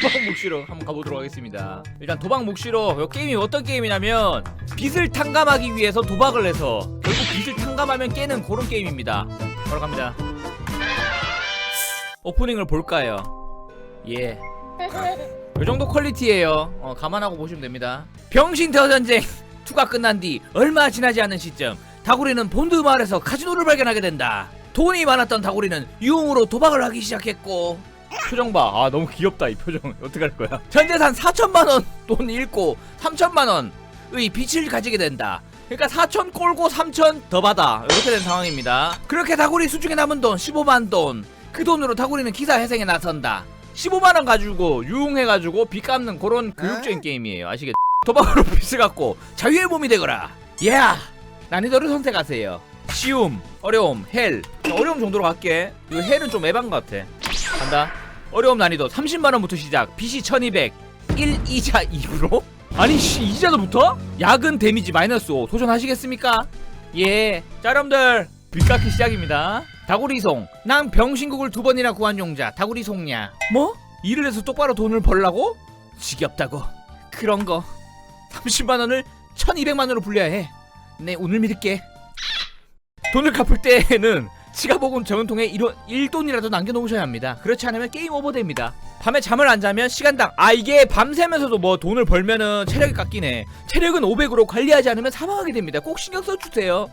도박 묵시로 한번 가보도록 하겠습니다. 일단 도박 묵시로 이 게임이 어떤 게임이냐면 빚을 탕감하기 위해서 도박을 해서 결국 빚을 탕감하면 깨는 그런 게임입니다. 바로 갑니다. 오프닝을 볼까요? 예. 이 정도 퀄리티예요. 어, 감안하고 보시면 됩니다. 병신 대전쟁 2가 끝난 뒤 얼마 지나지 않은 시점 다구리는 본드 마을에서 카지노를 발견하게 된다. 돈이 많았던 다구리는 유흥으로 도박을 하기 시작했고 표정 봐. 아 너무 귀엽다 이 표정. 어떻게 할 거야? 전 재산 4천만 원 돈 잃고 3천만 원의 빚을 가지게 된다. 그러니까 4천 꼴고 3천 더 받아 이렇게 된 상황입니다. 그렇게 다구리 수중에 남은 돈 15만 돈. 그 돈으로 다구리는 기사 회생에 나선다. 15만 원 가지고 유흥해 가지고 빚 갚는 그런 교육적인 게임이에요. 아시겠? 도박으로 빚을 갚고 자유의 몸이 되거라. 예. 난이도를 선택하세요. 쉬움, 어려움, 헬. 어려움 정도로 갈게. 이거 헬은 좀 에반 것 같아. 간다. 어려움 난이도 30만 원부터 시작. 빚이 1200. 1 이자 2으로? 아니 씨 이자도 붙어? 야근 데미지 마이너스 5 도전하시겠습니까? 예. 자 여러분들 빚 갚기 시작입니다. 다구리송. 난 병신국을 두 번이나 구한 용자. 다구리송냐. 뭐? 일을 해서 똑바로 돈을 벌라고? 지겹다고. 그런 거. 30만 원을 1200만 원으로 불려야 해. 네 오늘 믿을게. 돈을 갚을 때에는 지갑 혹은 정은통에 1돈이라도 남겨놓으셔야 합니다. 그렇지 않으면 게임 오버됩니다. 밤에 잠을 안 자면 시간당 아 이게 밤새면서도 뭐 돈을 벌면은 체력이 깎이네. 체력은 500으로 관리하지 않으면 사망하게 됩니다. 꼭 신경 써주세요.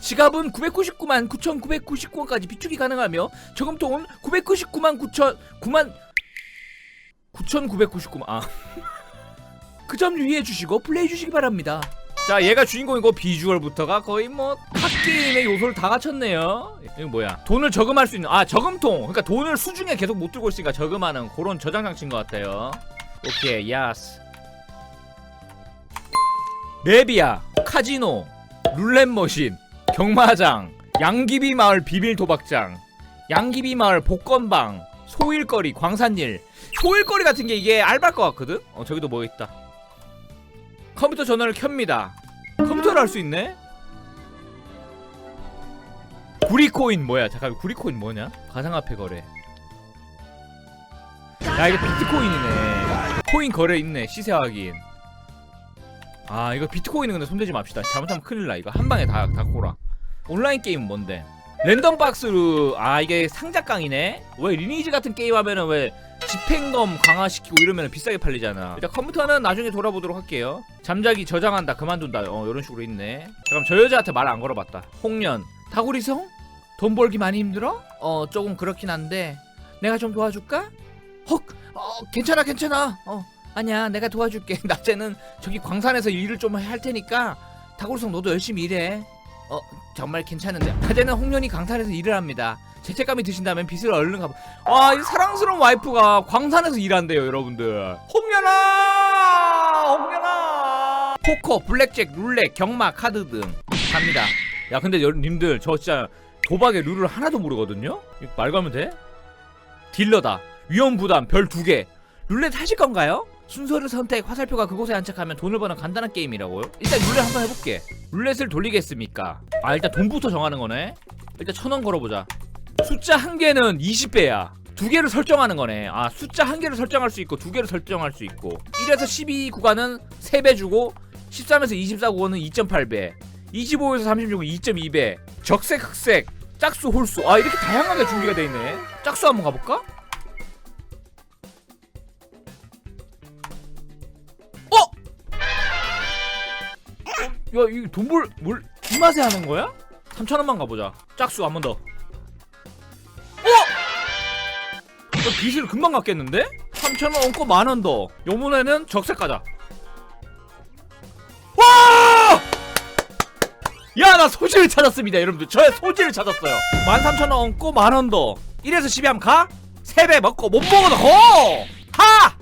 지갑은 999만 9,999원까지 비축이 가능하며 저금통은 999만 9천 9만 9,999만 아. 그 점 유의해 주시고 플레이 주시기 바랍니다. 자, 얘가 주인공이고 비주얼부터가 거의 뭐각 게임의 요소를 다 갖췄네요. 이거 뭐야? 돈을 저금할 수 있는 아 저금통. 그러니까 돈을 수중에 계속 못 들고 있으니까 저금하는 그런 저장 장치인 것 같아요. 오케이, 야스. 맵이야, 카지노, 룰렛 머신, 경마장, 양귀비 마을 비밀 도박장, 양귀비 마을 복권방, 소일거리, 광산일. 소일거리 같은 게 이게 알바일 것 같거든? 어, 저기도 뭐 있다. 컴퓨터 전원을 켭니다. 컴퓨터를 할 수 있네? 구리코인 뭐야? 잠깐 구리코인 뭐냐? 가상화폐 거래. 야 이거 비트코인이네. 코인 거래 있네. 시세 확인. 아 이거 비트코인은 근데 손대지 맙시다. 잘못하면 큰일 나. 이거 한 방에 다 다 꼬라. 온라인 게임 뭔데? 랜덤 박스로 아 이게 상자깡이네. 왜 리니지 같은 게임 하면은 왜 집행검 강화시키고 이러면 비싸게 팔리잖아. 일단 컴퓨터는 나중에 돌아보도록 할게요. 잠자기 저장한다, 그만둔다. 어, 이런 식으로 있네. 잠깐 저 여자한테 말 안 걸어봤다. 홍련, 다구리성? 돈 벌기 많이 힘들어? 어, 조금 그렇긴 한데 내가 좀 도와줄까? 헉, 어, 괜찮아, 괜찮아. 어, 아니야, 내가 도와줄게. 낮에는 저기 광산에서 일을 좀 할 테니까 다구리성 너도 열심히 일해. 어, 정말 괜찮은데. 낮에는 홍련이 광산에서 일을 합니다. 죄책감이 드신다면 빚을 얼른 갚아. 아, 이 사랑스러운 와이프가 광산에서 일한대요, 여러분들. 홍련아! 홍련아! 포커, 블랙잭, 룰렛, 경마, 카드 등 갑니다. 야, 근데 여러분들 저 진짜 도박의 룰을 하나도 모르거든요. 말 걸면 돼? 딜러다. 위험 부담 별 두 개. 룰렛 하실 건가요? 순서를 선택, 화살표가 그곳에 안착하면 돈을 버는 간단한 게임이라고요? 일단 룰렛 한번 해볼게. 룰렛을 돌리겠습니까? 아 일단 돈부터 정하는 거네. 일단 천 원 걸어보자. 숫자 한 개는 20배야. 두 개를 설정하는 거네. 아, 숫자 한 개를 설정할 수 있고 두 개를 설정할 수 있고. 1에서 12 구간은 3배 주고 13에서 24 구간은 2.8배. 25에서 36은 2.2배. 적색, 흑색, 짝수, 홀수. 아, 이렇게 다양하게 준비가 돼 있네. 짝수 한번 가볼까? 야, 이 돈벌 뭘 이 맛에 하는 거야? 3천 원만 가보자. 짝수 한 번 더. 어? 너 빚을 금방 갚겠는데? 3천원 얹고 만원 더. 요번에는 적색 가자. 와! 야, 나 소지를 찾았습니다, 여러분들. 저의 소지를 찾았어요. 13,000원 얹고 만원 더. 1에서 10에 하면 가? 3배 먹고 못 먹어도 고! 하!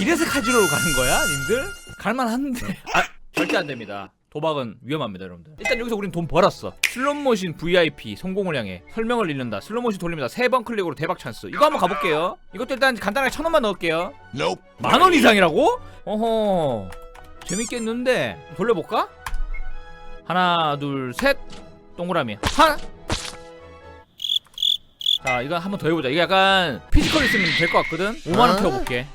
이래서 카지노로 가는 거야, 님들? 갈만한데. 아, 절대 안 됩니다. 도박은 위험합니다, 여러분들. 일단 여기서 우린 돈 벌었어. 슬롯머신 VIP 성공을 향해 설명을 읽는다. 슬롯머신 돌립니다. 세 번 클릭으로 대박 찬스. 이거 한번 가볼게요. 이것도 일단 간단하게 천 원만 넣을게요. 만 원 이상이라고? 어허. 재밌겠는데 돌려볼까? 하나, 둘, 셋. 동그라미. 하나. 자 이거 한번 더 해보자 이게 약간 피지컬 있으면 될 것 같거든 5만원 어? 태워볼게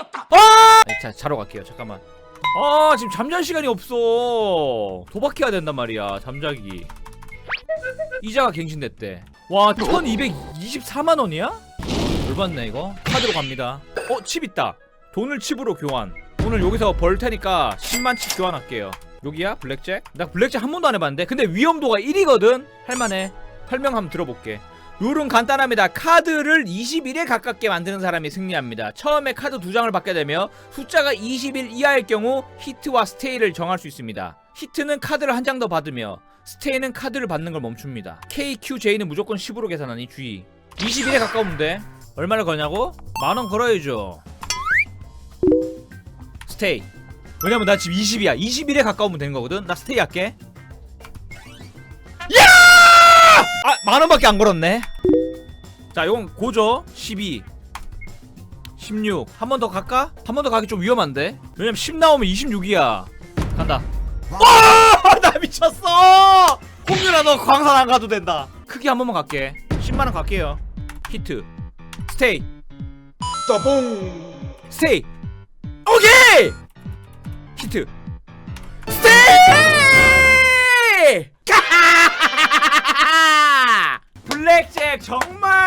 어림도없다. 아! 자 자러 갈게요. 잠깐만. 아 지금 잠잘 시간이 없어. 도박해야 된단 말이야 잠자기. 이자가 갱신됐대. 와 1224만 원이야? 열받네 이거. 카드로 갑니다. 어 칩 있다. 돈을 칩으로 교환. 오늘 여기서 벌 테니까 10만 칩 교환할게요. 여기야 블랙잭? 나 블랙잭 한 번도 안 해봤는데. 근데 위험도가 1이거든? 할만해. 설명 한번 들어볼게 룰은 간단합니다. 카드를 21에 가깝게 만드는 사람이 승리합니다. 처음에 카드 두 장을 받게 되며 숫자가 21 이하일 경우 히트와 스테이를 정할 수 있습니다. 히트는 카드를 한 장 더 받으며 스테이는 카드를 받는 걸 멈춥니다. KQJ는 무조건 10으로 계산하니 주의 21에 가까우면 돼 얼마를 거냐고? 만원 걸어야죠. 스테이. 왜냐면 나 지금 20이야. 21에 가까우면 되는 거거든. 나 스테이 할게. 야! 아 만원밖에 안 걸었네 자 이건 고죠? 12 16 한 번 더 갈까? 한 번 더 가기 좀 위험한데? 왜냐면 10 나오면 26이야. 간다. 와! 나 미쳤어! 홍윤아 너 광산 안 가도 된다. 크게 한 번만 갈게. 10만원 갈게요. 히트. 스테이. 떠봉 스테이. 오케이! 히트. 스테이! 블랙잭 정말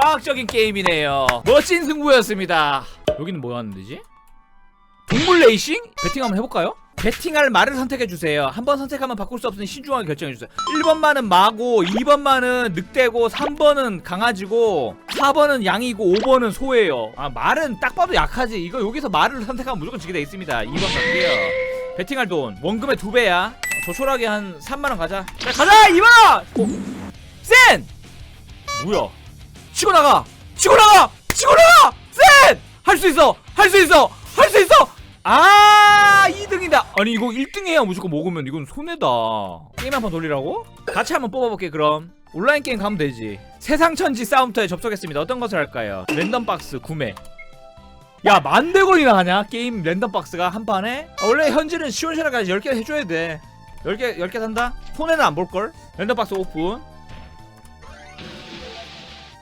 과학적인 게임이네요. 멋진 승부였습니다. 여기는 뭐 하는 데지? 동물 레이싱? 베팅 한번 해볼까요? 베팅할 말을 선택해주세요. 한 번 선택하면 바꿀 수 없으니 신중하게 결정해주세요. 1번만은 마고 2번만은 늑대고 3번은 강아지고 4번은 양이고 5번은 소예요. 아 말은 딱 봐도 약하지. 이거 여기서 말을 선택하면 무조건 지게 돼 있습니다. 2번 갈게요. 베팅할 돈. 원금의 두 배야. 조촐하게 한 3만원 가자. 자 가자! 2만원! 어? 센! 뭐야 치고 나가! 치고 나가! 치고 나가! 센! 할 수 있어! 할 수 있어! 할 수 있어! 아 2등이다. 아니 이거 1등 해야 무조건 먹으면. 이건 손해다. 게임 한번 돌리라고? 같이 한번 뽑아볼게 그럼. 온라인 게임 가면 되지. 세상천지 싸움터에 접속했습니다. 어떤 것을 할까요? 랜덤박스 구매. 야 만대건이나 하냐? 게임 랜덤박스가 한 판에? 아, 원래 현질은 시원시원하게 10개 해줘야 돼. 10개 10개 산다? 손해는 안 볼걸? 랜덤박스 오픈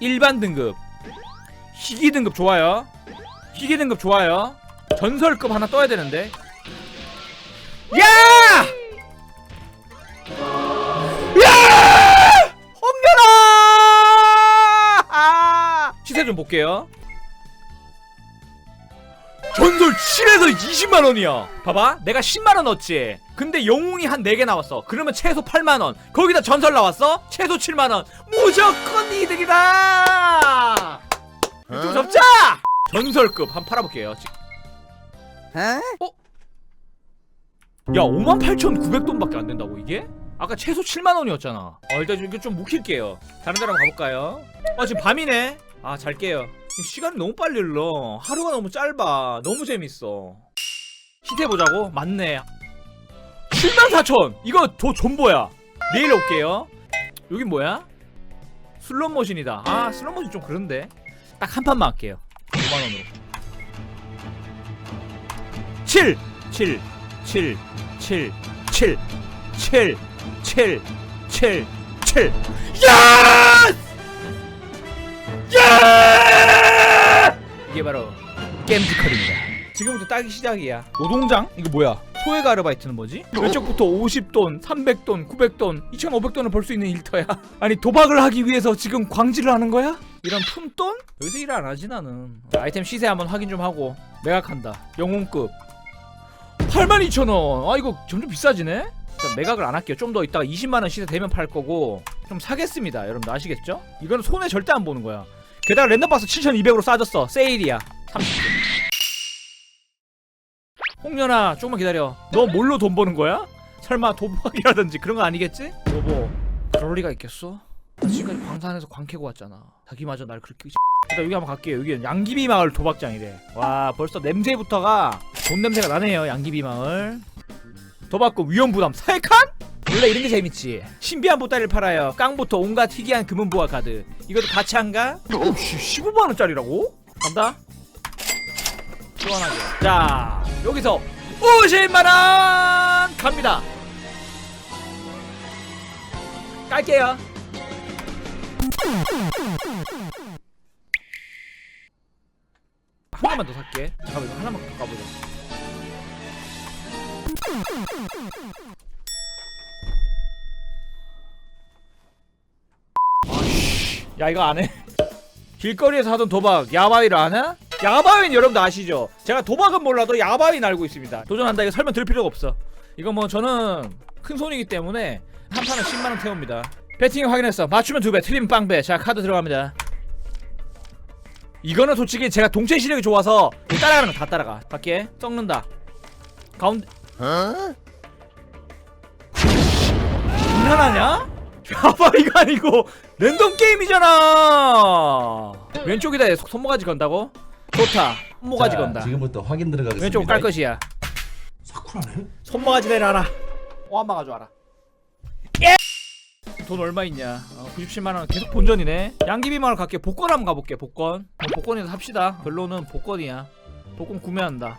일반 등급 희귀 등급 좋아요 희귀 등급 좋아요 전설급 하나 떠야 되는데 야! 야! 홍련아! 시세 좀 볼게요 전설 7에서 20만원이야. 봐봐. 내가 10만원 넣었지. 근데 영웅이 한 4개 나왔어. 그러면 최소 8만원. 거기다 전설 나왔어? 최소 7만원. 무조건 이득이다! 좀 접자! 전설급 한 팔아볼게요 지- 에? 야 58,900돈밖에 안 된다고 이게? 아까 최소 7만원이었잖아. 어 일단 이거 좀 묵힐게요. 다른 데로 한번 가볼까요? 아 지금 밤이네. 아 잘게요 시간이 너무 빨리 흘러. 하루가 너무 짧아. 너무 재밌어. 히트 해보자고? 맞네. 74,000 이거 저 존버야. 내일 올게요. 여긴 뭐야? 슬롯 머신이다. 아 슬롯 머신 좀 그런데. 딱 한 판만 할게요. 5만원으로. 7 7 7 7 7 7 7 7 7 야스! 야! 이게 바로 겜지컬입니다. 지금부터 따기 시작이야. 노동장? 이거 뭐야? 소액 아르바이트는 뭐지? 왼쪽부터 50돈, 300돈, 900돈, 2,500돈을 벌 수 있는 일터야. 아니 도박을 하기 위해서 지금 광질을 하는 거야? 이런 푼돈? 여기서 일 안 하지 나는. 아이템 시세 한번 확인 좀 하고 매각한다. 영웅급. 82,000원. 아 이거 점점 비싸지네. 일단 매각을 안 할게요. 좀 더 이따가 20만 원 시세 되면 팔 거고 좀 사겠습니다. 여러분들 아시겠죠? 이거는 손해 절대 안 보는 거야. 게다가 랜덤 박스 7,200으로 싸졌어. 세일이야. 30분. 홍련아, 조금만 기다려. 너 뭘로 돈 버는 거야? 설마 도박이라든지 그런 거 아니겠지? 여보, 그럴 리가 있겠어? 나 지금까지 광산에서 광 캐고 왔잖아. 자기마저 날 그렇게 일단 여기 한번 갈게요. 여기 양귀비 마을 도박장이래. 와, 벌써 냄새부터가 돈 냄새가 나네요. 양귀비 마을. 도박금 위험 부담 3칸? 원래 이런 게 재밌지. 신비한 보따리를 팔아요. 깡부터 온갖 희귀한 금은 부하 카드. 이것도 같이 안 가? 씨, 15만 원짜리라고? 간다. 시원하게. 자, 여기서 50만 원 갑니다. 깔게요. 하나만 더 살게. 잠깐만 이거 하나만 더 까보자. 아이씨, 야 이거 안 해. 길거리에서 하던 도박 야바위를 안 해? 야바위는 여러분도 아시죠? 제가 도박은 몰라도 야바위는 알고 있습니다. 도전한다 이거 설명 드릴 필요가 없어. 이거 뭐 저는 큰 손이기 때문에 한 판은 10만 원 태웁니다. 배팅 확인했어. 맞추면 두 배, 틀리면 빵배. 자 카드 들어갑니다. 이거는 솔직히 제가 동체 시력이 좋아서 따라가는 거 다 따라가. 밖에 썩는다. 가운데. 장난하냐? 야바위가 아니고 랜덤 게임이잖아. 왼쪽에다 손- 손모가지 건다고? 좋다. 손모가지 자, 건다. 지금부터 확인 들어가겠습니다. 왼쪽 깔 것이야. 사쿠라네? 손모가지 내려라. 오한마 가져와라. 예! 돈 얼마 있냐? 어, 97만 원 계속 본전이네. 양귀비마을 갈게. 복권 한번 가볼게. 복권. 어, 복권에서 삽시다. 결론은 복권이야. 복권 구매한다.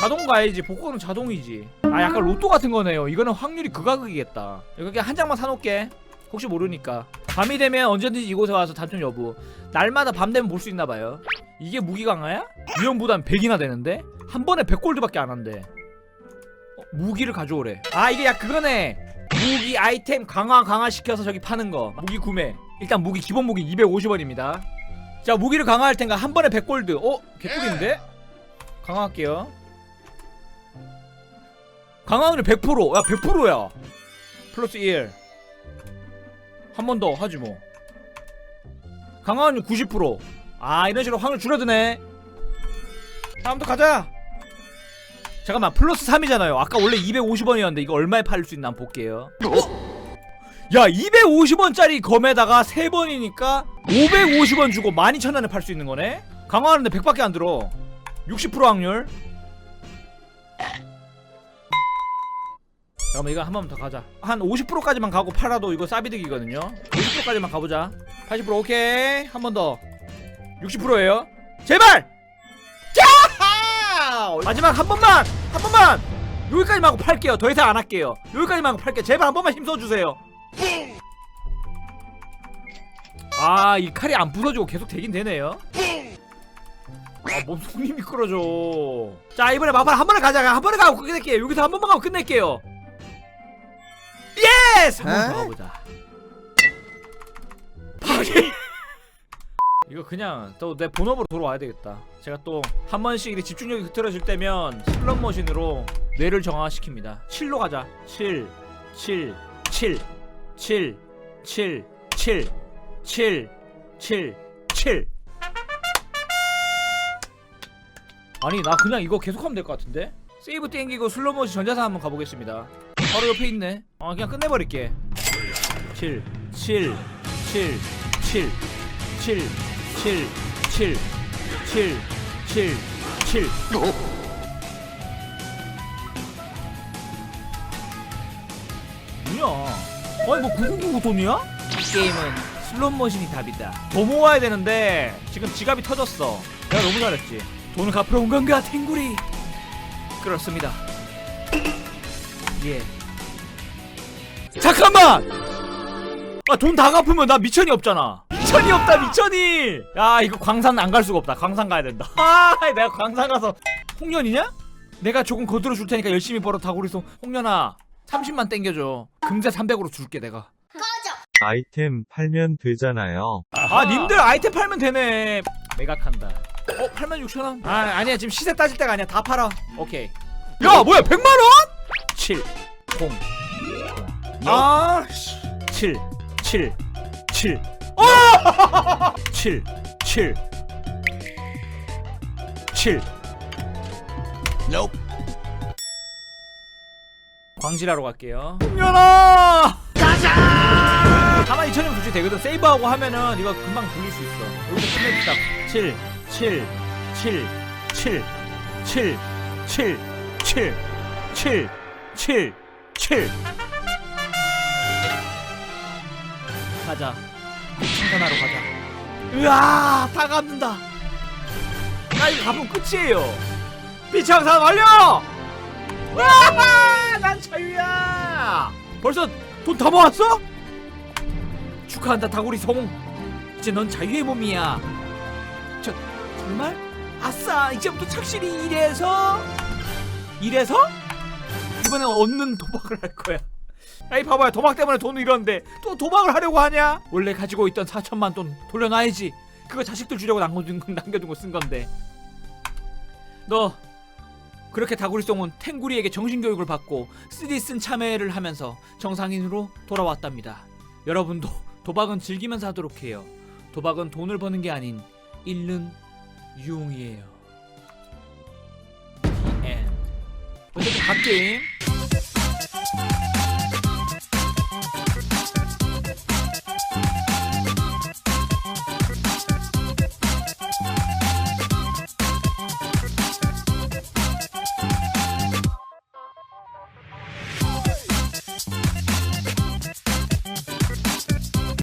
자동 가야지. 복권은 자동이지. 아 약간 로또 같은 거네요. 이거는 확률이 극악이겠다. 그냥 한 장만 사놓게. 혹시 모르니까. 밤이 되면 언제든지 이곳에 와서 단촌 여부. 날마다 밤 되면 볼 수 있나 봐요. 이게 무기 강화야? 위험 부담 100이나 되는데 한 번에 100골드밖에 안 한대. 어, 무기를 가져오래. 아 이게 약 그거네. 무기 아이템 강화 강화 시켜서 저기 파는 거. 무기 구매. 일단 무기 기본 무기 250원입니다. 자 무기를 강화할 텐가 한 번에 100골드. 어 개꿀인데? 강화할게요. 강화 확률 100%. 야 100%야. 플러스 1. 한 번 더 하지 뭐. 강화 확률 90%. 아 이런 식으로 확률 줄어드네. 다음부터 가자. 잠깐만 플러스 3이잖아요 아까 원래 250원이었는데 이거 얼마에 팔 수 있나 한번 볼게요 야 250원짜리 검에다가 3번이니까 550원 주고 12,000원에 팔 수 있는 거네 강화하는데 100밖에 안 들어 60% 확률 잠깐만 이거 한 번 더 가자. 한 50%까지만 가고 팔아도 이거 싸비득이거든요. 50%까지만 가보자. 80% 오케이. 한 번 더. 60%예요. 제발! 자 마지막 한 번만! 한 번만! 여기까지만 하고 팔게요. 더 이상 안 할게요. 여기까지만 하고 팔게요 제발 한 번만 힘써주세요. 아 이 칼이 안 부서지고 계속 되긴 되네요. 아몸 손이 미끄러져. 자 이번에 마팔 한 번에 가자. 한 번에 가고 끝낼게요. 여기서 한 번만 가고 끝낼게요 예스 한번더 가보자 파괴 이거 그냥 또 내 본업으로 돌아와야 되겠다. 제가 또 한 번씩 이렇게 집중력이 흐트러질 때면 슬롯 머신으로 뇌를 정화시킵니다. 7로 가자. 7, 7, 7, 7, 7, 7, 7, 7, 7. 아니 나 그냥 이거 계속하면 될 것 같은데? 세이브 땡기고 슬롯 머신 전자사 한번 가보겠습니다. 바로 옆에 있네. 아 그냥 끝내버릴게. 7, 7, 7, 7, 7, 7, 7, 7, 7, 7. 뭐야? 아니 뭐 999 돈이야? 이 게임은 슬롯 머신이 답이다. 더 모아야 되는데 지금 지갑이 터졌어. 내가 너무 잘했지. 돈을 갚으러 온 건가 탱구리? 그렇습니다. 예. 잠깐만! 아 돈 다 갚으면 나 미천이 없잖아. 미천이 없다 미천이! 야 이거 광산 안 갈 수가 없다. 광산 가야 된다. 아 내가 광산 가서 홍련이냐? 내가 조금 거들어 줄 테니까 열심히 벌어 다구리송. 홍련아 30만 땡겨줘. 금자 300으로 줄게 내가. 아이템 팔면 되잖아요. 아 님들 아이템 팔면 되네. 매각한다. 어 8만 6천 원? 아 아니야 지금 시세 따질 때가 아니야. 다 팔아. 오케이. 야 뭐야 100만 원? 7 0 아7 7 7 어! 7 7 7 광질하러 갈게요 홍연아 짜잔 4만 2천이면 솔직히 되거든 세이브하고 하면은 이거 금방 굴릴 수 있어 여기서 끝냅시다 7 7 7 7 7 7 7 7 7 7 가자. 충전하러 가자. 으아 다 갚는다. 나 이거 갚으면 끝이에요. 비청산 완료! 와난 자유야. 벌써 돈 다 모았어? 축하한다 다구리 송. 이제 넌 자유의 몸이야. 저 정말? 아싸 이제부터 착실히 일해서? 일해서? 이번엔 얻는 도박을 할 거야 아이 봐봐요. 도박 때문에 돈을 잃었는데 또 도박을 하려고 하냐? 원래 가지고 있던 4천만 돈 돌려놔야지. 그거 자식들 주려고 남겨둔, 건- 남겨둔 거 쓴 건데. 너 그렇게 다구리송은 탱구리에게 정신교육을 받고 쓰디쓴 참여를 하면서 정상인으로 돌아왔답니다. 여러분도 도박은 즐기면서 하도록 해요. 도박은 돈을 버는 게 아닌 잃는 유용이에요. The End. 어쨌든 갓게임